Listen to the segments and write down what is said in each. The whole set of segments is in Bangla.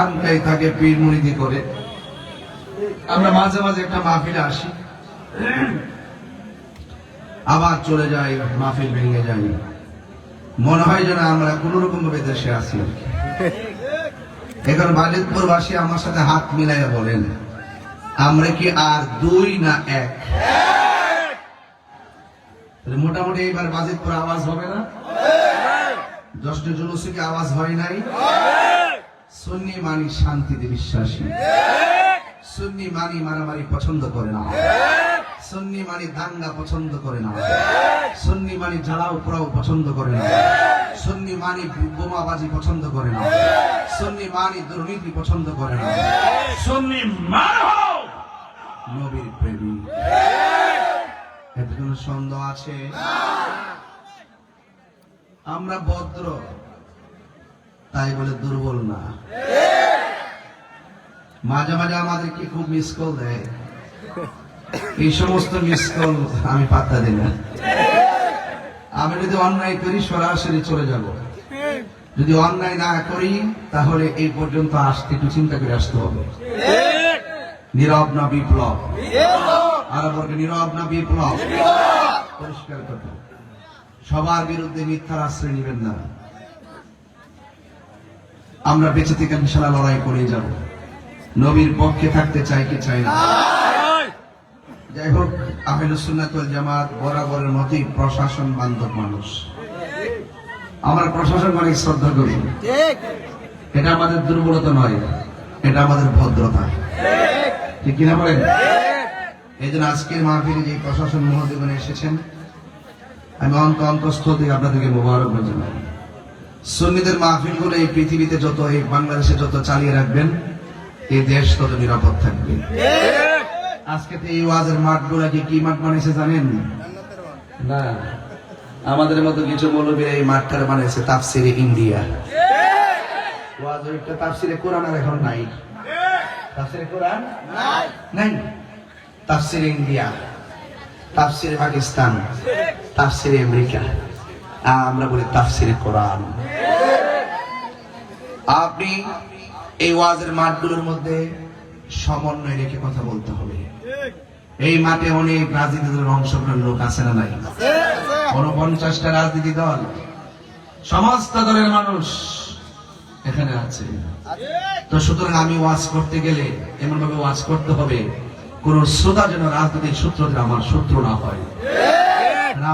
খানকাই থাকে পীর মুরিদি করে। আমরা মাঝে মাঝে একটা মাহফিলে আসি। আবার চলে যাই, মাহফিল ভেঙে যাই মনে হয় যেন আমরা কোন রকম ভাবে দেশে কি। এখন বালিদপুরবাসী আমার সাথে হাত মিলাইয়া বলেন, আমরা কি আর দুই না এক? মোটামুটি এইবার বাজিতপুর আওয়াজ হবে না? দশটা জুলুসে কি আওয়াজ হয় নাই? সুন্নি মানি শান্তিতে বিশ্বাসী। সুন্নি মানি মারামারি পছন্দ করে না। সুন্নি মানি দাঙ্গা পছন্দ করে না। সুন্নি মানি জ্বালাও পোড়াও পছন্দ করে না। সুন্নি মানি বোমাবাজি পছন্দ করে না। সুন্নি মানি দুর্নীতি পছন্দ করে না। সুন্নি নবীর প্রেমী। এতে কোনো সন্দেহ আছে? আমরা ভদ্র। তাই বলে দুর্বল না। মাঝে মাঝে আমাদেরকে খুব মিস কল দেয়। এই সমস্ত মিস কল আমি পাত্তা দিই না। আমি যদি অন্যায় করি, সরাসরি চলে যাব। যদি অন্যায় না করি, তাহলে এই পর্যন্ত আসতে একটু চিন্তা করে আসতে হবে। নীরব না বিপ্লব। আর বলকে নীরব না বিপ্লব। পরিষ্কার কথা। সবার বিরুদ্ধে মিথ্যার আশ্রয় নেবেন না। আমরা বেঁচে থেকে ইনশাল্লাহ লড়াই করে যাব। নবীর পক্ষে থাকতে চাই কি চাই না? যাই হোক, আহলে সুন্নাতুল জামাত বরাবরের মতোই প্রশাসন বান্ধব মানুষ। আমরা প্রশাসন অনেক শ্রদ্ধা করি। এটা আমাদের দুর্বলতা নয়, এটা আমাদের ভদ্রতা। ঠিক কিনা বলেন? এই জন্য আজকের মাহফিলে যে প্রশাসন মহোদয়গণ এসেছেন, আমি অন্ত অন্তঃস্থল থেকে আপনাদেরকে মোবারক জানাই। সুন্নিদের মাহফিলগুলো এই পৃথিবীতে যত এই বাংলাদেশে যত চালিয়ে রাখবেন এই দেশ তত নিরাপদ থাকবে। আজকে তো এই ওয়াজের মাঠ গুলাকে কি মাঠ বানিয়েছে জানেন? না। আমাদের মতো কিছু মৌলবীর এই মাঠটার বানিয়েছে তাফসিরে ইন্ডিয়া। ওয়াজ ওইটা তাফসিরে কোরআন আর এখন নাই। তাফসিরে কোরআন নাই? তাফসিরে ইন্ডিয়া তাফসিরে পাকিস্তান তাফসিরে আমেরিকা। আমরা বলি তাফসিরে কোরআন। আপনি এই ওয়াজের মাঠগুলোর মধ্যে সমন্বয় রেখে কথা বলতে হবে। এই মাঠে অনেক রাজনীতি দলের অংশগ্রহণ লোক আছে না নাই? উনপঞ্চাশটা রাজনীতি দল, সমস্ত দলের মানুষ এখানে আছে। তো সুতরাং আমি ওয়াজ করতে গেলে এমন ভাবে ওয়াজ করতে হবে, কোন শ্রোতা যেন রাজনৈতিক সূত্রদের আমার শত্রু না হয়।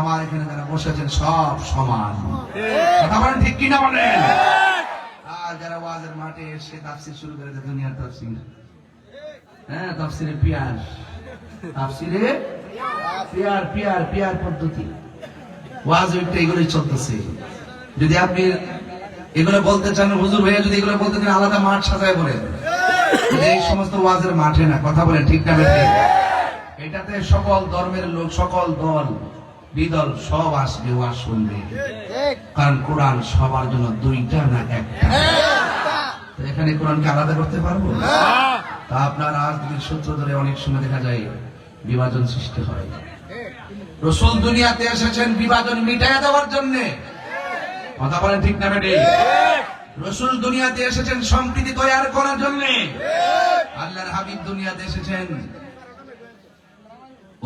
আমার এখানে যারা বসেছেন সব সমান। কথা বলেন ঠিক কিনা বলেন? যারা ওয়াজের মাঠে এসে তাফসির শুরু করে দেয় দুনিয়ার তাফসির। হ্যাঁ তাফসিরে পিয়ার। তাফসিরে পিয়ার পিয়ার পিয়ার পদ্ধতি। ওয়াজ ওইটা এগুলোই চলতেছে। যদি আপনি এগুলো বলতে চান হুজুর ভাইয়া যদি এগুলো বলতে চান আলাদা মাঠ সাজায় বলেন। এই সমস্ত ওয়াজের মাঠে না কথা বলেন ঠিক না এটাতে সকল ধর্মের লোক সকল দল বিদল সব আসবে ওয়াজ শুনবে। কারণ কোরআন সবার জন্য দুইটা না একটা। এখানে কোরআনকে আলাদা করতে পারব? তা আপনার রাজনীতির সূত্র ধরে অনেক সময় দেখা যায় বিভাজন সৃষ্টি হয়। রসুল দুনিয়াতে এসেছেন বিভাজন মিটাইয়া দেওয়ার জন্য। কথা বলেন ঠিক না বেটে? রসুল দুনিয়াতে এসেছেন সম্প্রীতি তৈরি করার জন্য। আল্লাহর হাবিব দুনিয়াতে এসেছেন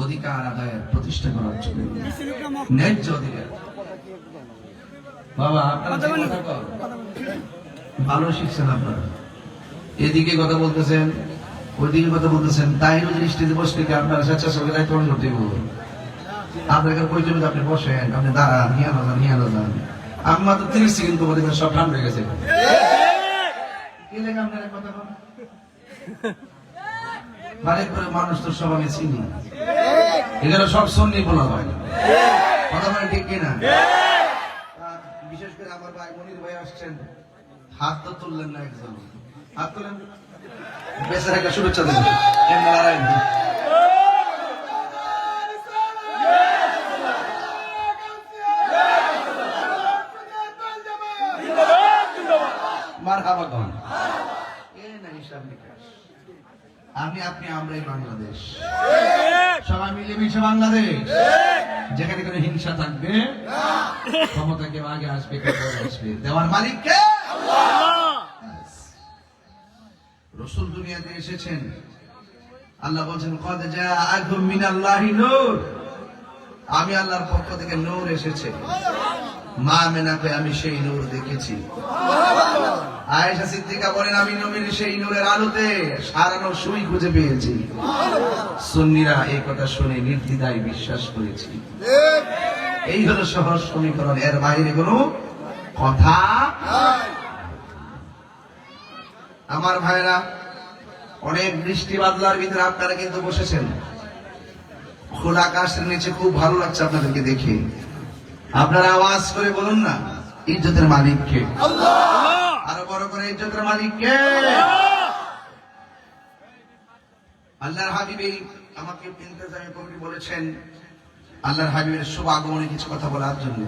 অধিকার আদায়ের প্রতিষ্ঠা করার জন্য। ন্যায্য অধিকার। বাবা আপনারা ভালো শিখছেন আপনারা। এদিকে কথা বলতেছেন, ওইদিকে কথা বলতেছেন, তাই যদি স্টেজে বসলে কি আপনারা স্বেচ্ছাসেবকের দায়িত্ব পালন করতে হবে? প্রয়োজন হলে আপনি বসেন, আপনি দাঁড়ান, নিয়ে যান নিয়ে আনো যান আমি মাত্র তিরিশ সেকেন্ড সব ঠান্ডা হয়ে গেছে। কথা মানুষ তো চিনি। এগুলো সব সন্নি কথা বলে ঠিক বিশেষ করে আমার ভাই মনির ভাই আসছেন। হাত তো তুললেন না একজন। হাত শুভেচ্ছা আমি, আপনি, আমরাই বাংলাদেশ। সবাই মিলে মিশে বাংলাদেশ। যেখানে হিংসা থাকবে, ক্ষমতা কেউ আগে আসবে আসবে। দেওয়ার মালিক কে রসুল দুনিয়াতে এসেছেন। আল্লাহ বলছেন, কদ জাআকুম মিনাল্লাহি নূর। আমি আল্লাহর পক্ষ থেকে নূর এসেছে। মা মেনাকে আমি সেই নূর দেখেছি। আয়েশা সিদ্দিকা বলেন, আমি নবীর সেই নূরের আলোতে সারানো সুই খুঁজে পেয়েছি। সুন্নিরা এই কথা শুনে নির্দ্বিধায় বিশ্বাস করেছি। এই হলো সহজ সমীকরণ। এর বাইরে কোনো কথা আমার ভাইরা অনেক বৃষ্টি বাদলার ভিতরে আপনারা কিন্তু বসেছেন। খোলা আকাশের নিচে খুব ভালো লাগছে আপনাদেরকে দেখে। আপনারা আওয়াজ করে বলুন না ইজ্জতের মালিককে। আরও বড় করে ইজ্জতের মালিককে। আল্লাহর হাবিবি আমাকে ইন্তেজামি কমিটি বলেছেন। আল্লাহর হাবিবের শুভ আগমনে কিছু কথা বলার জন্য।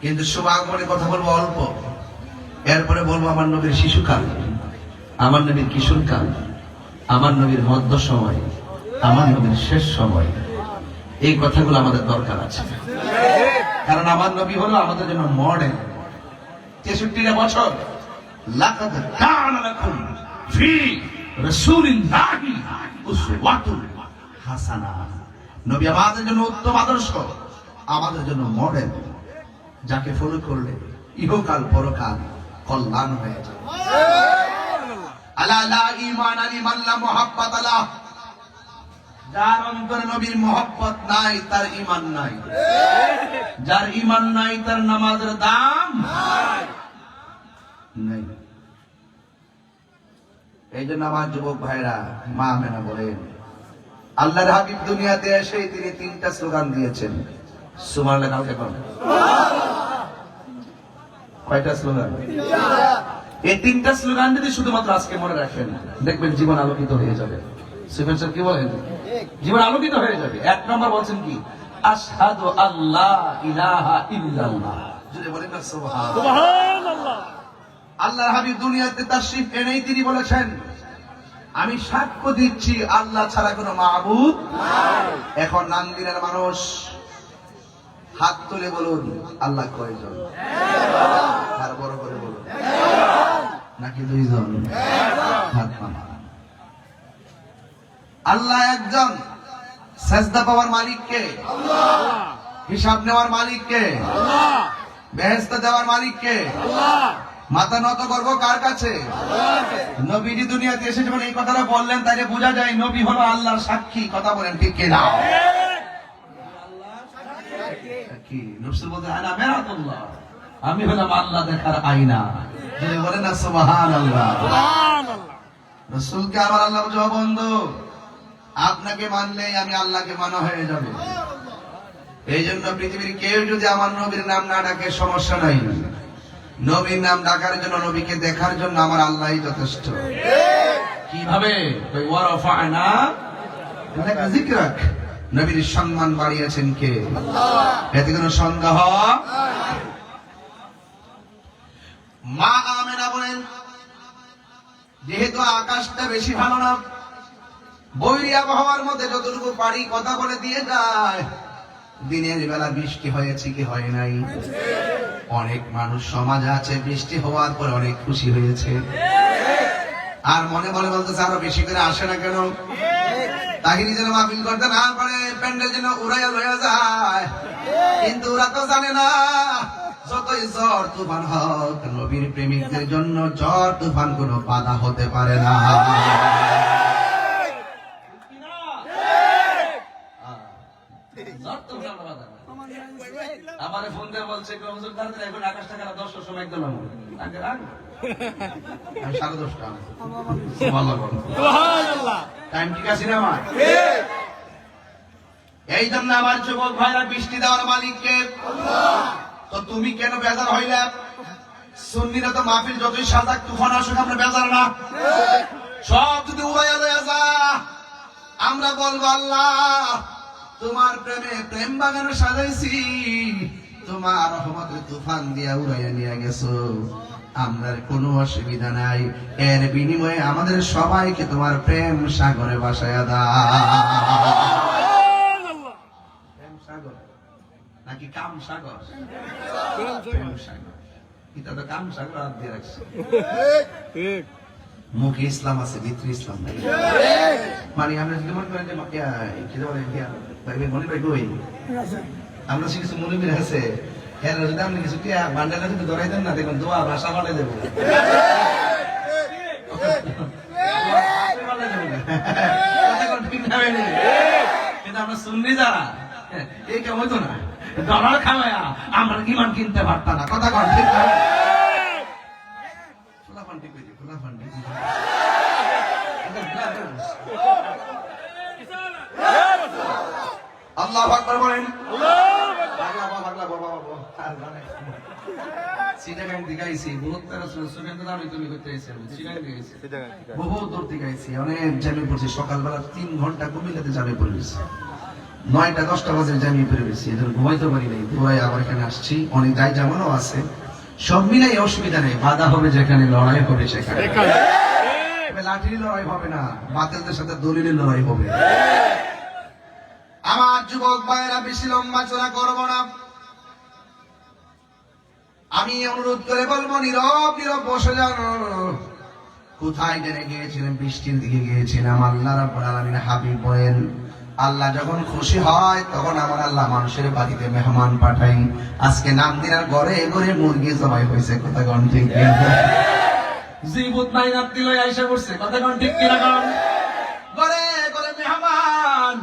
কিন্তু শুভ আগমনে কথা বলব অল্প। এরপরে বলব আমার নবীর শিশুকাল। আমার নবীর কিশোরকাল আমার নবীর মধ্য সময়, আমার নবীর শেষ সময়। এই কথাগুলো আমাদের দরকার আছে। কারণ আমার নবী হলো আমাদের জন্য মডেল। তেষট্টিটা বছর। যাকে ফলো করলে ইহকাল পরকাল কল্যাণ হয়ে যাবে যার নাই, তার নামাজের দাম নাই। এই জন্য আমার যুবক ভাইরা, মা মেনা বলেন, আল্লাহর হাবিব দুনিয়াতে এসে তিনি তিনটা স্লোগান দিয়েছেন। সুমান কয়টা স্লোগান? এই তিনটা স্লোগান যদি শুধুমাত্র আজকে মনে রাখেন দেখবেন জীবন আলোকিত হয়ে যাবে। সিফেন স্যার কি বলেন? জীবন আলোকিত হয়ে যাবে। এক নম্বর বলছেন কি? আশহাদু আল্লাহ ইলাহা ইল্লাল্লাহ। যদি বলেন না সুবহান আল্লাহর হাবিব দুনিয়াতে তাশরিফ এনেই তিনি বলেছেন আমি সাক্ষ্য দিচ্ছি আল্লাহ ছাড়া কোনো মাহবুব এখন নান্দিনের মানুষ হাত তুলে বলুন আল্লাহ কয়জন? আর বড় বলুন নাকি আল্লাহ একজন। সেজদা পাওয়ার মালিককে হিসাব নেওয়ার মালিককে বেহেস্ত দেওয়ার মালিককে মাথা নত করব কার কাছে? নবীজি দুনিয়াতে এসে যখন এই কথাটা বললেন, তাইলে বোঝা যায় নবী হলো আল্লাহর সাক্ষী। কথা বলেন ঠিক কিনা? আমি হলাম আল্লাহ দেখার আয়না। যদি বলেন না সুবহান আল্লাহ রসুলকে আমার আল্লাহ জবাব বন্ধু। আপনাকে মানলেই আমি আল্লাহকে মানা হয়ে যাবে। এই জন্য পৃথিবীর কেউ যদি আমার নবীর নাম না ডাকে সমস্যা নাই। নবীর নাম ডাকার জন্য নবীকে দেখার জন্য আমার আল্লাহই যথেষ্ট। কীভাবে? নবীর সম্মান বাড়িয়েছেন কে? এতে কোনো সন্দেহ? মা আমেনা বলেন, যেহেতু আকাশটা বেশি ভালো না, বৈরী আবহাওয়ার মধ্যে যতটুকু পারি কথা বলে দিয়ে যায়। দিনের বেলা বৃষ্টি হয়েছে কি হয় নাই? অনেক মানুষ সমাজে আছে, বৃষ্টি হওয়ার পর অনেক খুশি হয়েছে। আর মনে মনে বলতেছে, আরও বেশি করে আসে না কেন? তাহিরি যেন মাহফিল করতে না পারে, প্যান্ডেল যেন উড়াইয়া লইয়া যায়। কিন্তু ওরা তো জানে না। যতই ঝড় তুফান হোক নবীর প্রেমিকদের জন্য ঝড় তুফান কোনো বাধা হতে পারে না। আমার ফোন দিয়ে বলছে হুজুর তাড়াতাড়ি এখন আকাশটা খারাপ দশটার সময় একদম আগে রাখ। সাড়ে দশটা। টাইম ঠিক আছে না আমার এই জন্য আমার যুবক ভাইরা বৃষ্টি দেওয়ার মালিককে তো তুমি কেন বেজার হইলে? সুন্নিরা তো মাহফিল যতই সাজাক, তুফান আসুক, আমরা বেজার না। সব যদি উড়াইয়া লইয়া যা আমরা বলব আল্লাহ, তোমার প্রেমে প্রেম বাগান সাজাইছি, তোমার রহমতের তুফান দিয়া উড়াইয়া নিয়ে গেছো। আমরা কোনো অসুবিধা নাই। এর বিনিময়ে আমাদের সবাইকে তোমার প্রেম সাগরে বাসায় দা প্রেম সাগর নাকি কাম সাগর প্রেম সাগর এটা তো কাম সাগর হাত দিয়ে রাখছে মুখে ইসলাম আছে ভিতরে ইসলাম নাই মানে আমরা যদি মনে করেন যে কি বলে ইয়া, ভাই ভাই মনে ভাই কই আমরা সে কিছু মনে আছে এর যদি আপনি কিছু বান্ডেলে যদি ধরাই দেন না দেখুন দোয়া ভাষা বাড়ে দেবো? কিন্তু আমরা শুননি যারা এই কেমন না ডলার খাওয়ায়া আমরা ইমান কিনতে পারতাম না। কথা কোন ঠিক আল্লাহ আকবার বলেন। মানে, চিটাগাং বহুত সুগন্ধ দামি তুমি করতে দূর থেকে অনেক জ্যামে পড়ছি। সকালবেলা তিন ঘণ্টা কুমিল্লাতে জ্যামে পড়ে গেছি। নয়টা দশটা বাজে পড়ে গেছি এদের ঘুমাইতে পারি নাই। দৌড়াই আবার এখানে আসছি অনেক যাই জামানও আছে। সব মিলাই অসুবিধা নেই বাধা হবে যেখানে লড়াই হবে সেখানে। লাঠির লড়াই হবে না বাতিলদের সাথে দলিলের লড়াই হবে। আমার যুবক ভাইয়েরা বেশি লম্বা চলা করব না। আমি অনুরোধ করে বলব নীরব নীরব বসে যান কোথায় জেনে গিয়েছিলেন বৃষ্টির দিকে গিয়েছিলাম আল্লাহ রাব্বুল আলামিন হাবিব বলেন আল্লাহ যখন খুশি হয়, তখন আমার আল্লাহ মানুষের বাড়িতে মেহমান পাঠাই। আজকে নাম দিনার ঘরে ঘরে মুরগি জবাই হয়েছে, কথা গণ ঠিক জীবত নাই লই আইসা করছে কথা গণ ঠিক কিনা মেহমান,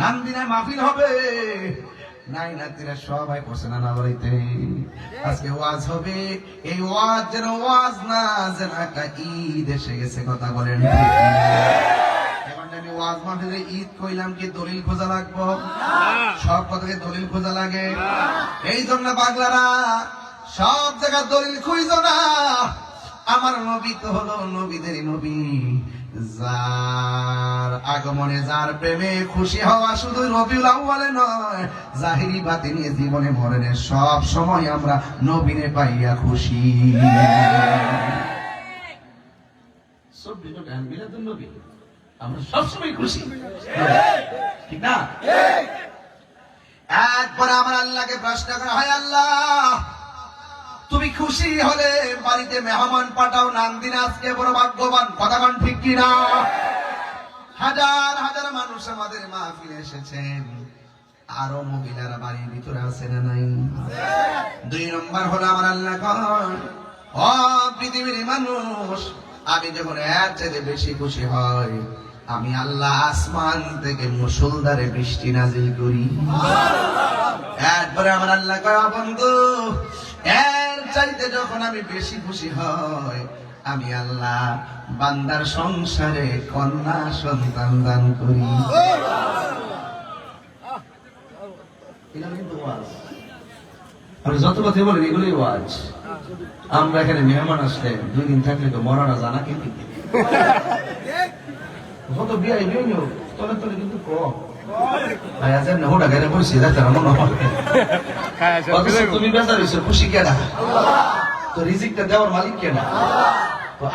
নাম দিনে মাহফিল হবে। নাই নাতিরা সবাই বসে নানা বাড়িতে। আজকে ওয়াজ হবে, এই ওয়াজ যেন ওয়াজ না, যেন একটা ঈদ এসে গেছে, কথা বলেন ঠিক কিনা? ওয়াজ মাহফিলে ঈদ কইলাম কি দলিল খোঁজা লাগবো? সব কথাকে দলিল খোঁজা লাগে। এই জন্য পাগলারা সব জায়গায় দলিল খুঁজো না। আমার নবী তো হলো নবীদের নবী। যার আগমনে যার প্রেমে খুশি হওয়া শুধু রবিউল আউয়ালে নয় জাহিরি বাতিনি জীবনে মরণে সব সময় আমরা নবীনে পাইয়া খুশি। মিলাদুন নবী। আমরা সবসময় খুশি। ঠিক না? একবার আমার আল্লাহকে প্রশ্ন করা হয়, আল্লাহ, তুমি খুশি হলে বাড়িতে মেহমান পাঠাও নাম দিন আজকে বড় ভাগ্যবান, কথা কন ঠিক কিনা? হাজার হাজার মানুষ আমাদের মাহফিলে এসেছেন। আরও মহিলারা বাড়ির ভিতরে আছে না নাই? দুই নম্বর হলো আমার আল্লাহ ও পৃথিবীর মানুষ আমি যখন এর চাইতে বেশি খুশি হয়, আমি আল্লাহ আসমান থেকে মুসলধারে বৃষ্টি নাজিল করি। একবারে আমার আল্লাহ কয় বন্ধু, এর চাইতে যখন আমি বেশি খুশি হয়, আমি আল্লাহ বান্দার সংসারে কন্যা সন্তান দান করি। যত কথা বলেন, এগুলোই ওয়াজ। আমরা এখানে মেহমান আসলে দুই দিন থাকলে তো মরানা জানা কিন্তু যত বিয়ে বিয়ে তলে তলে কম মনে হয়। অথচ তুমি বেচা রয়েছো খুশি কেনা তো রিজিকটা দেওয়ার মালিক কেনা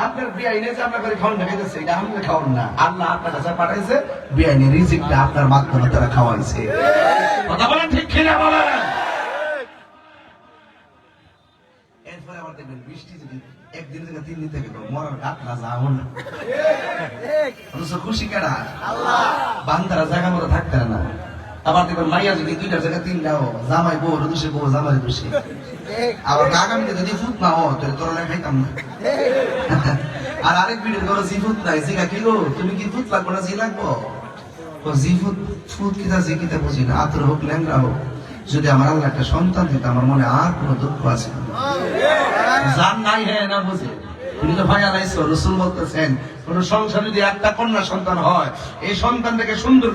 আপনার বিআইনে যে আপনার খাওয়ান এটা আপনি খাওয়ান না। আল্লাহ আপনার কাছে পাঠাইছে বিআইনে রিজিকটা আপনার মাধ্যমে তারা খাওয়াইছে। কথা বলেন ঠিক কিনা বলেন? দেখবেন বৃষ্টি যদি একদিন থেকে তিন দিন থেকে মরার গাত না যাও না। খুশি কেনা বান্দারা জায়গা মতো থাকতে না। আবার দেখবেন মাইয়া যদি দুইটা জায়গায় তিনটাও জামাই বউ দুষে বউ, জামাই দুষে আবার আগামীতে যদি ফুট না হো তাহলে তোরা খাইতাম না আর আরেক ভিডিও ধরো জি ফুট নাই জিগা কি গো, তুমি কি ফুট লাগবো না জি লাগবো? জি ফুট ফুট কিতা, জি কিতা বুঝি না, আতর হোক ল্যাংরা হোক। যদি আমার আল্লাহ একটা সন্তান দিত, আমার মনে আর কোনো দুঃখ আছে? ভাই যদি একটা সন্তান হয়, এই সুন্দর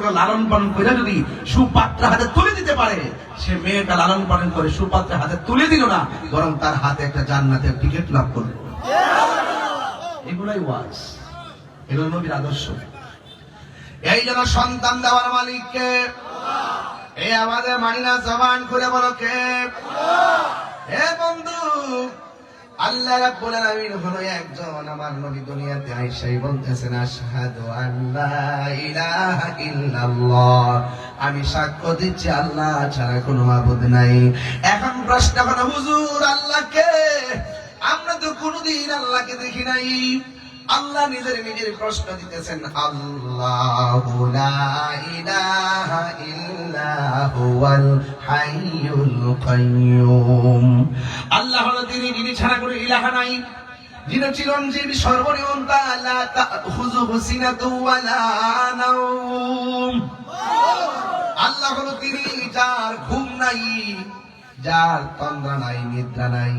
হাতে তুলে দিতে পারে, সে মেয়েটা লালন পালন করে হাতে তুলে দিল না, বরং তার হাতে একটা টিকিট লাভ করল। নবীর আদর্শ। এই জন্য সন্তান দেওয়ার মালিককে এই আমাদের মানিনা জবান করে বলো কে? হে বন্ধু, আল্লাহ রাব্বুল আলামিন হলো একজন আমার নবী দুনিয়াতে বলতেছেন, আশহাদু আল্লা ইলাহা ইল্লাল্লাহ। আমি সাক্ষ্য দিচ্ছি, আল্লাহ ছাড়া কোনো মাবুদ নাই। এখন প্রশ্ন হলো, হুজুর আল্লাহকে আমরা তো কোনোদিন আল্লাহকে দেখি নাই। আল্লাহ নিজের নিজের প্রশ্ন দিতেছেন, আল্লাহ ইলাহা ইল্লা হুয়াল হাইয়ুল কাইয়ুম। আল্লাহ তিনি যিনি ছাড়া কোনো ইলাহা নাই, যিনি চিরঞ্জীবী সর্বনিয়ন্তা, লা তাখুযুহু সিনাতু ওয়ালা নাওম। আল্লাহ হলো তিনি যার ঘুম নাই, যার তন্দ্রা নাই, নিদ্রা নাই।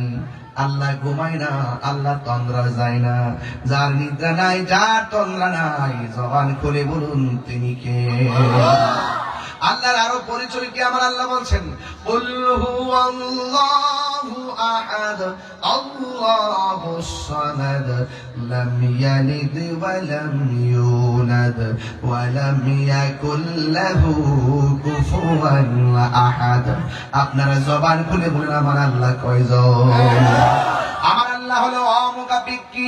আল্লাহ ঘুমায় না, আল্লাহ তন্দ্রা যায় না। যার নিদ্রা নাই, যার তন্দ্রা নাই, জবান খুলে বলুন, তিনি কে? আল্লাহর আরও পরিচয় কি আমার আল্লাহ বলছেন? কুল أحد الله الصمد لم يلد ولم ওয়া ولم يكن له كفوا أحد. আপনারা জবান খুলে বলেন আমার আল্লাহ কয়জন? আমার আল্লাহ হলো অমুখাপিক্কি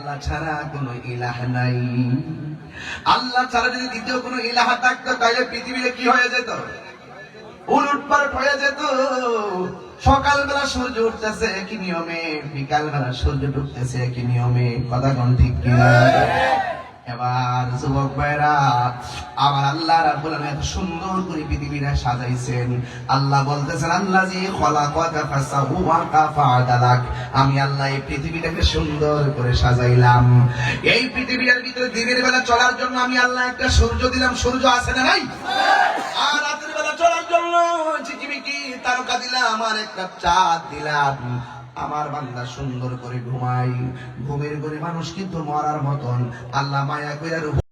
আল্লাহ ছাড়া কোনো ইলাহ নাই। আল্লাহ ছাড়া যদি দ্বিতীয় কোনো ইলাহা থাকতো, তাহলে পৃথিবীতে কি হয়ে যেত? উলট হয়ে যেত। সকালবেলা সূর্য উঠতেছে একই নিয়মে, বিকালবেলা সূর্য ডুবতেছে একই নিয়মে। কথা কোন ঠিক কিনা? এবার যুবক ভাইরা আমার আল্লাহ এত সুন্দর করে সাজাইছেন। আল্লাহ বলতেছেন আল্লাহ আমি আল্লাহ এই পৃথিবীটাকে সুন্দর করে সাজাইলাম। এই পৃথিবীটার ভিতরে দিনের বেলা চলার জন্য আমি আল্লাহ একটা সূর্য দিলাম। সূর্য আছে না নাই? আর রাতের বেলা চলার জন্য তারকা দিলাম আর একটা চাঁদ দিলাম। আমার বান্দা সুন্দর করে ঘুমাই। ঘুমের করে মানুষ কিন্তু মরার মতন। আল্লাহ মায়া কইরা